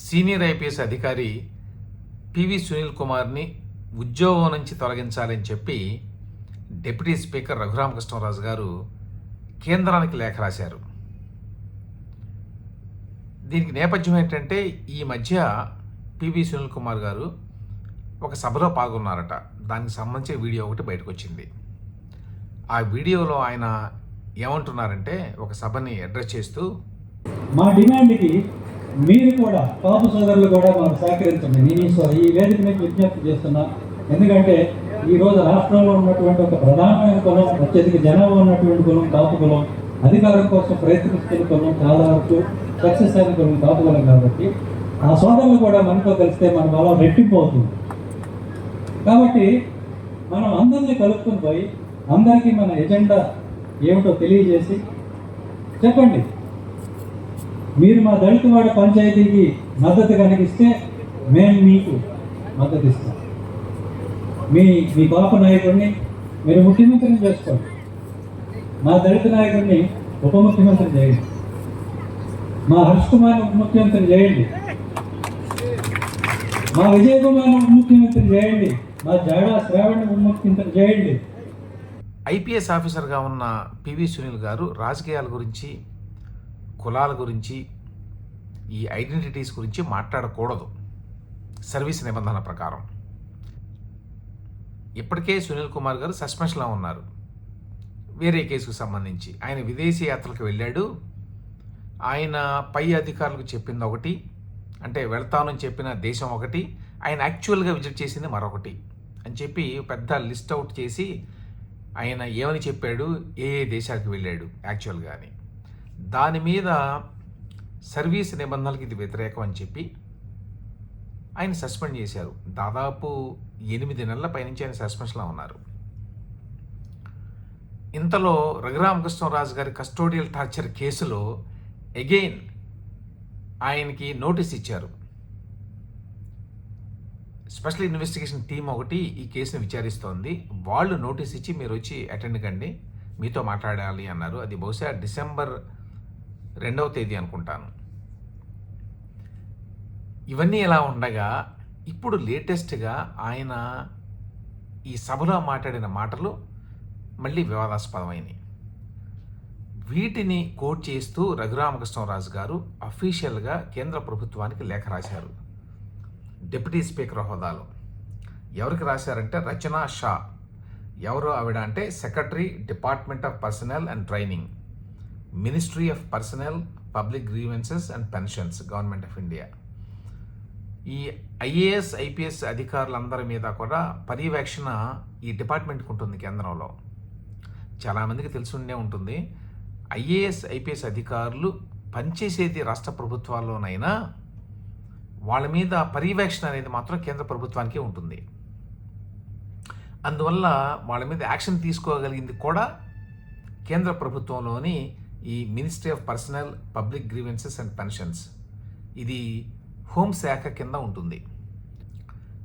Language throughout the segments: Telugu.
సీనియర్ ఐపీఎస్ అధికారి పివి సునీల్ కుమార్ని ఉద్యోగం నుంచి తొలగించాలని చెప్పి డిప్యూటీ స్పీకర్ రఘురామకృష్ణరాజు గారు కేంద్రానికి లేఖ రాశారు. దీనికి నేపథ్యం ఏంటంటే ఈ మధ్య పివి సునీల్ కుమార్ గారు ఒక సభలో పాల్గొన్నారట. దానికి సంబంధించిన వీడియో ఒకటి బయటకు వచ్చింది ఆ వీడియోలో ఆయన ఏమంటున్నారంటే ఒక సభని అడ్రస్ చేస్తూ మా డిమాండ్కి మీరు కూడా పాపు సోదరులు కూడా మాకు సహకరించండి. నేను ఈ సో- ఈ వేదిక మీకు విజ్ఞప్తి చేస్తున్నా. ఎందుకంటే ఈరోజు రాష్ట్రంలో ఉన్నటువంటి ఒక ప్రధానమైన కులం అత్యధిక జనాభా ఉన్నటువంటి కులం కాపు కులం అధికారం కోసం ప్రయత్నిస్తున్న కులం చాలా వరకు సక్సెస్ అయిన కులం కాపు కులం కాబట్టి. ఆ సోదరులు కూడా మనతో కలిస్తే మన బలం రెట్టింపు అవుతుంది కాబట్టి మనం అందరినీ కలుపుకొని పోయి అందరికీ మన ఎజెండా ఏమిటో తెలియజేసి చెప్పండి. మీరు మా దళిత వాడ పంచాయతీకి మద్దతు కనిపిస్తే మేము మీకు మద్దతు ఇస్తాం. మీ మీ పాప నాయకుడిని మీరు ముఖ్యమంత్రిని చేసుకోండి. మా దళిత నాయకుడిని ఉప ముఖ్యమంత్రి చేయండి. మా హర్ష్ కుమార్ ఉప ముఖ్యమంత్రి చేయండి. మా విజయ్ కుమార్ ఉప ముఖ్యమంత్రి చేయండి. మా జాడా శ్రావణ్ ఉప ముఖ్యమంత్రి చేయండి. ఐపీఎస్ ఆఫీసర్గా ఉన్న పివి సునీల్ గారు రాజకీయాల గురించి కులాల గురించి ఈ ఐడెంటిటీస్ గురించి మాట్లాడకూడదు. సర్వీస్ నిబంధన ప్రకారం. ఇప్పటికే సునీల్ కుమార్ గారు సస్పెన్షన్లో ఉన్నారు. వేరే కేసుకు సంబంధించి. ఆయన విదేశీ యాత్రలకు వెళ్ళాడు. ఆయన పై అధికారులకు చెప్పింది ఒకటి అంటే వెళ్తానని చెప్పిన దేశం ఒకటి ఆయన యాక్చువల్గా విజిట్ చేసింది మరొకటి అని చెప్పి పెద్ద లిస్ట్ అవుట్ చేసి ఆయన ఏమని చెప్పాడు ఏ ఏ దేశాలకు వెళ్ళాడు యాక్చువల్గా అని. దాని మీద సర్వీస్ నిబంధనలకు ఇది వ్యతిరేకం అని చెప్పి ఆయన సస్పెండ్ చేశారు. దాదాపు ఎనిమిది నెలల పైనుంచి ఆయన సస్పెన్షన్లో ఉన్నారు. ఇంతలో రఘురామకృష్ణరాజు గారి కస్టోడియల్ టార్చర్ కేసులో అగైన్ ఆయనకి నోటీస్ ఇచ్చారు. స్పెషల్ ఇన్వెస్టిగేషన్ టీం ఒకటి ఈ కేసును విచారిస్తోంది. వాళ్ళు నోటీస్ ఇచ్చి మీరు వచ్చి అటెండ్ కండి. మీతో మాట్లాడాలి అన్నారు. అది బహుశా డిసెంబర్ రెండవ తేదీ అనుకుంటాను. ఇవన్నీ ఎలా ఉండగా ఇప్పుడు లేటెస్ట్గా ఆయన ఈ సభలో మాట్లాడిన మాటలు మళ్ళీ వివాదాస్పదమైనవి వీటిని కోట్ చేస్తూ రఘురామకృష్ణరాజు గారు అఫీషియల్గా కేంద్ర ప్రభుత్వానికి లేఖ రాశారు. డిప్యూటీ స్పీకర్ హోదాలో. ఎవరికి రాశారంటే రచనా షా. ఎవరు ఆవిడ అంటే secretary department of personnel and training. Ministry of personnel public grievances and pensions government of India ఈ ఐఏఎస్ ఐపీఎస్ అధికారులందరి మీద కూడా పర్యవేక్షణ ఈ డిపార్ట్మెంట్కి ఉంటుంది కేంద్రంలో. చాలామందికి తెలిసిండే ఉంటుంది. ఐఏఎస్ ఐపీఎస్ అధికారులు పనిచేసేది రాష్ట్ర ప్రభుత్వాల్లోనైనా వాళ్ళ మీద పర్యవేక్షణ అనేది మాత్రం కేంద్ర ప్రభుత్వానికే ఉంటుంది. అందువల్ల వాళ్ళ మీద యాక్షన్ తీసుకోగలిగింది కూడా కేంద్ర ప్రభుత్వంలోని ఈ ministry of personnel public grievances and pensions ఇది హోంశాఖ కింద ఉంటుంది.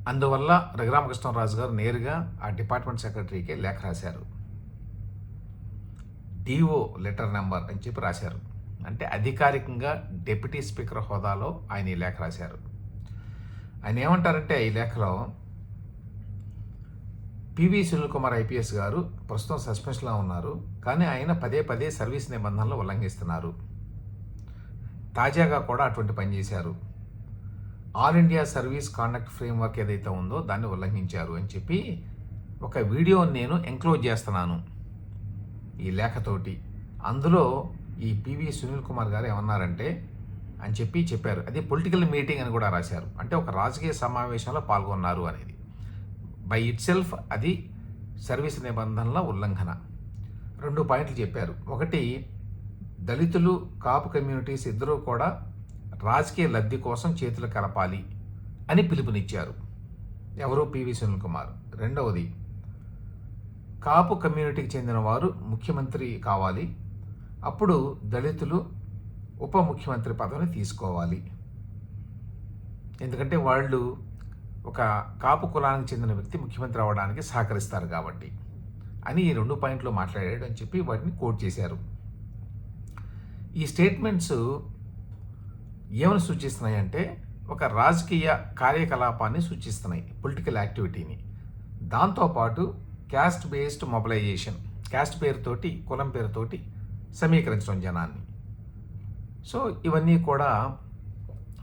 అందువల్ల రఘురామకృష్ణరాజు గారు నేరుగా ఆ డిపార్ట్మెంట్ సెక్రటరీకే లేఖ రాశారు. డిఓ లెటర్ నెంబర్ అని చెప్పి రాశారు. అంటే అధికారికంగా డిప్యూటీ స్పీకర్ హోదాలో ఆయన ఈ లేఖ రాశారు. ఆయన ఏమంటారంటే ఈ లేఖలో పివి సునీల్ కుమార్ ఐపీఎస్ గారు ప్రస్తుతం సస్పెన్షన్లో ఉన్నారు. కానీ ఆయన పదే పదే సర్వీస్ నిబంధనలు ఉల్లంఘిస్తున్నారు. తాజాగా కూడా అటువంటి పని చేశారు. All India service conduct framework ఏదైతే ఉందో దాన్ని ఉల్లంఘించారు అని చెప్పి ఒక వీడియోని నేను ఎంక్లోజ్ చేస్తున్నాను ఈ లేఖతోటి. అందులో ఈ పివి సునీల్ కుమార్ గారు ఏమన్నారంటే అని చెప్పి చెప్పారు. అది పొలిటికల్ మీటింగ్ అని కూడా రాశారు. అంటే ఒక రాజకీయ సమావేశంలో పాల్గొన్నారు అనేది. బై ఇట్ సెల్ఫ్ అది సర్వీస్ నిబంధనల ఉల్లంఘన. రెండు పాయింట్లు చెప్పారు. ఒకటి దళితులు కాపు కమ్యూనిటీస్ ఇద్దరూ కూడా రాజకీయ లబ్ధి కోసం చేతులు కలపాలి అని పిలుపునిచ్చారు. ఎవరు? పివి సునీల్ కుమార్ రెండవది కాపు కమ్యూనిటీకి చెందిన వారు ముఖ్యమంత్రి కావాలి. అప్పుడు దళితులు ఉప ముఖ్యమంత్రి పదవిని తీసుకోవాలి. ఎందుకంటే వాళ్ళు ఒక కాపు కులానికి చెందిన వ్యక్తి ముఖ్యమంత్రి అవ్వడానికి సహకరిస్తారు కాబట్టి అని ఈ రెండు పాయింట్లు మాట్లాడాడు అని చెప్పి వాటిని కోట్ చేశారు. ఈ స్టేట్మెంట్స్ ఏమని సూచిస్తున్నాయంటే ఒక రాజకీయ కార్యకలాపాన్ని సూచిస్తున్నాయి పొలిటికల్ యాక్టివిటీని దాంతోపాటు క్యాస్ట్ బేస్డ్ మొబిలైజేషన్ క్యాస్ట్ పేరుతోటి కులం పేరుతోటి సమీకరించడం జనాన్ని. సో ఇవన్నీ కూడా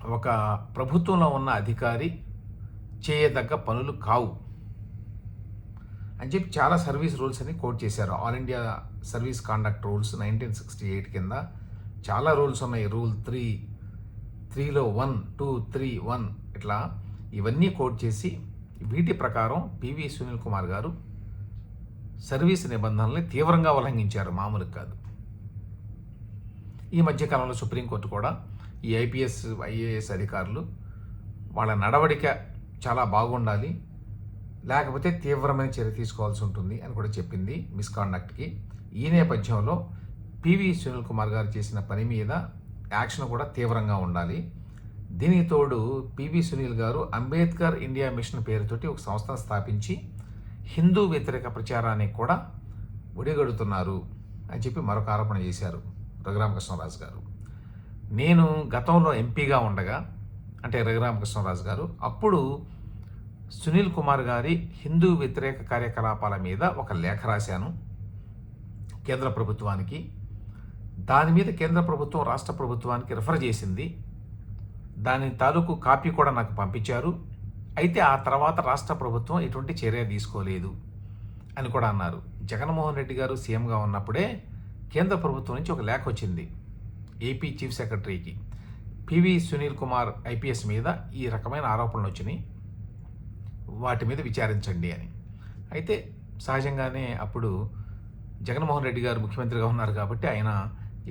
ఒక ప్రభుత్వంలో ఉన్న అధికారి చేయదగ్గ పనులు కావు. అని చెప్పి చాలా సర్వీస్ రూల్స్ అని కోట్ చేశారు. All India service conduct rules nineteen sixty eight కింద చాలా రూల్స్ ఉన్నాయి. రూల్ త్రీ త్రీలో వన్ టూ త్రీ వన్ ఇట్లా ఇవన్నీ కోట్ చేసి వీటి ప్రకారం పివి సునీల్ కుమార్ గారు సర్వీస్ నిబంధనల్ని తీవ్రంగా ఉల్లంఘించారు. మామూలుగా కాదు. ఈ మధ్యకాలంలో సుప్రీంకోర్టు కూడా ఈ ఐపీఎస్ ఐఏఎస్ అధికారులు వాళ్ళ నడవడిక చాలా బాగుండాలి. లేకపోతే తీవ్రమైన చర్య తీసుకోవాల్సి ఉంటుంది అని కూడా చెప్పింది మిస్కాండక్ట్కి. ఈ నేపథ్యంలో పివి సునీల్ కుమార్ గారు చేసిన పని మీద యాక్షన్ కూడా తీవ్రంగా ఉండాలి. దీనికి తోడు పివి సునీల్ గారు అంబేద్కర్ ఇండియా మిషన్ పేరుతోటి ఒక సంస్థను స్థాపించి హిందూ వ్యతిరేక ప్రచారానికి కూడా ఒడిగడుతున్నారు అని చెప్పి మరొక ఆరోపణ చేశారు రఘురామకృష్ణరాజు గారు. నేను గతంలో ఎంపీగా ఉండగా అంటే రఘురామకృష్ణరాజు గారు అప్పుడు సునీల్ కుమార్ గారి హిందూ వ్యతిరేక కార్యకలాపాల మీద ఒక లేఖ రాశాను కేంద్ర ప్రభుత్వానికి. దాని మీద కేంద్ర ప్రభుత్వం రాష్ట్ర ప్రభుత్వానికి రిఫర్ చేసింది. దాని తాలూకు కాపీ కూడా నాకు పంపించారు. అయితే ఆ తర్వాత రాష్ట్ర ప్రభుత్వం ఎటువంటి చర్య తీసుకోలేదు అని కూడా అన్నారు. జగన్మోహన్ రెడ్డి గారు సీఎంగా ఉన్నప్పుడే కేంద్ర ప్రభుత్వం నుంచి ఒక లేఖ వచ్చింది ఏపీ చీఫ్ సెక్రటరీకి. P V Sunil Kumar IPS మీద ఈ రకమైన ఆరోపణలు వచ్చినాయి. వాటి మీద విచారించండి అని. అయితే సహజంగానే అప్పుడు జగన్మోహన్ రెడ్డి గారు ముఖ్యమంత్రిగా ఉన్నారు కాబట్టి ఆయన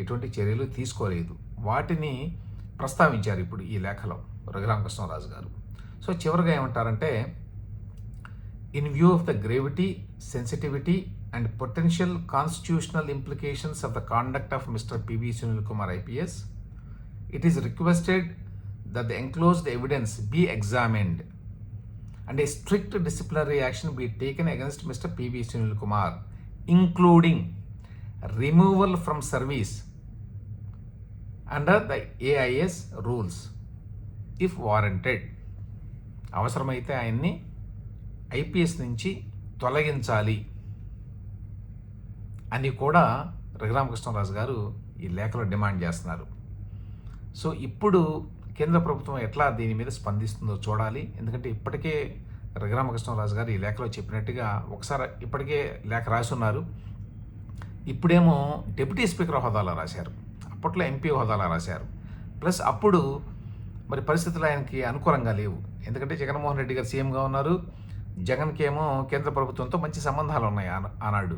ఎటువంటి చర్యలు తీసుకోలేదు. వాటిని ప్రస్తావించారు ఇప్పుడు ఈ లేఖలో రఘురామకృష్ణరాజు గారు. సో చివరిగా ఏమంటారంటే in view of the gravity sensitivity and potential constitutional implications of the conduct of mister P V Sunil Kumar IPS it is requested that the enclosed evidence be examined and a strict disciplinary action be taken against mister P V Sunil Kumar including removal from service under the AIS rules if warranted అవసరమైతే ఆయన్ని ఐపీఎస్ నుంచి తొలగించాలి అని కూడా రఘురామకృష్ణరాజు గారు ఈ లేఖలో డిమాండ్ చేస్తున్నారు. సో ఇప్పుడు కేంద్ర ప్రభుత్వం ఎట్లా దీని మీద స్పందిస్తుందో చూడాలి. ఎందుకంటే ఇప్పటికే రఘురామకృష్ణరాజు గారు ఈ లేఖలో చెప్పినట్టుగా ఒకసారి ఇప్పటికే లేఖ రాసి ఉన్నారు ఇప్పుడేమో డిప్యూటీ స్పీకర్ హోదాలో రాశారు. అప్పట్లో ఎంపీ హోదాలో రాశారు. ప్లస్ అప్పుడు మరి పరిస్థితులు ఆయనకి అనుకూలంగా లేవు. ఎందుకంటే జగన్మోహన్ రెడ్డి గారు సీఎంగా ఉన్నారు. జగన్కి ఏమో కేంద్ర ప్రభుత్వంతో మంచి సంబంధాలు ఉన్నాయి ఆనాడు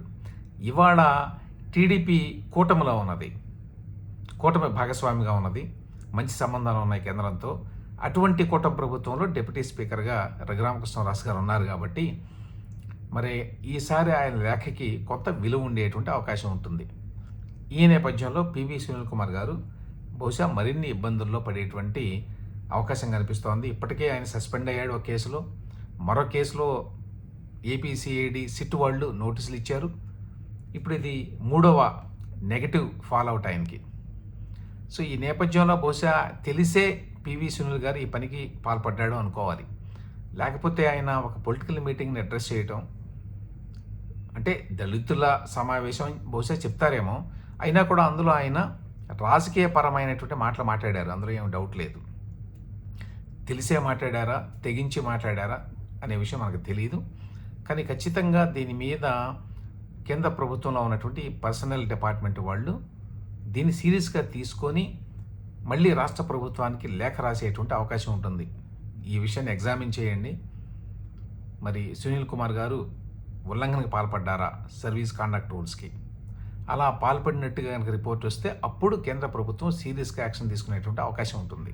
ఇవాళ టీడీపీ కూటమిలో ఉన్నది. కూటమి భాగస్వామిగా ఉన్నది. మంచి సంబంధాలు ఉన్నాయి కేంద్రంతో. అటువంటి కూటమి ప్రభుత్వంలో డిప్యూటీ స్పీకర్గా రఘురామకృష్ణరాజు గారు ఉన్నారు కాబట్టి మరి ఈసారి ఆయన లేఖకి కొత్త విలువ ఉండేటువంటి అవకాశం ఉంటుంది. ఈ నేపథ్యంలో పివి సునీల్ కుమార్ గారు బహుశా మరిన్ని ఇబ్బందుల్లో పడేటువంటి అవకాశం కనిపిస్తోంది. ఇప్పటికే ఆయన సస్పెండ్ అయ్యాడు ఒక కేసులో. మరో కేసులో ఏపీసీఐడి సిట్ వాళ్ళు నోటీసులు ఇచ్చారు. ఇప్పుడు ఇది మూడవ నెగటివ్ ఫాల్ అవుట్ ఆయనకి. సో ఈ నేపథ్యంలో బహుశా తెలిసే పివి సునీల్ గారు ఈ పనికి పాల్పడ్డాడు అనుకోవాలి. లేకపోతే ఆయన ఒక పొలిటికల్ మీటింగ్ని అడ్రస్ చేయటం అంటే దళితుల సమావేశం బహుశా చెప్తారేమో. అయినా కూడా అందులో ఆయన రాజకీయపరమైనటువంటి మాటలు మాట్లాడారు. అందులో ఏం డౌట్ లేదు. తెలిసే మాట్లాడారా? తెగించి మాట్లాడారా? అనే విషయం మనకు తెలియదు కానీ ఖచ్చితంగా దీని మీద కేంద్ర ప్రభుత్వంలో ఉన్నటువంటి పర్సనల్ డిపార్ట్మెంట్ వాళ్ళు దీన్ని సీరియస్గా తీసుకొని మళ్ళీ రాష్ట్ర ప్రభుత్వానికి లేఖ రాసేటువంటి అవకాశం ఉంటుంది. ఈ విషయాన్ని ఎగ్జామిన్ చేయండి. మరి సునీల్ కుమార్ గారు ఉల్లంఘనకు పాల్పడ్డారా? Service conduct రూల్స్కి. అలా పాల్పడినట్టుగా కనుక రిపోర్ట్ వస్తే అప్పుడు కేంద్ర ప్రభుత్వం సీరియస్గా యాక్షన్ తీసుకునేటువంటి అవకాశం ఉంటుంది.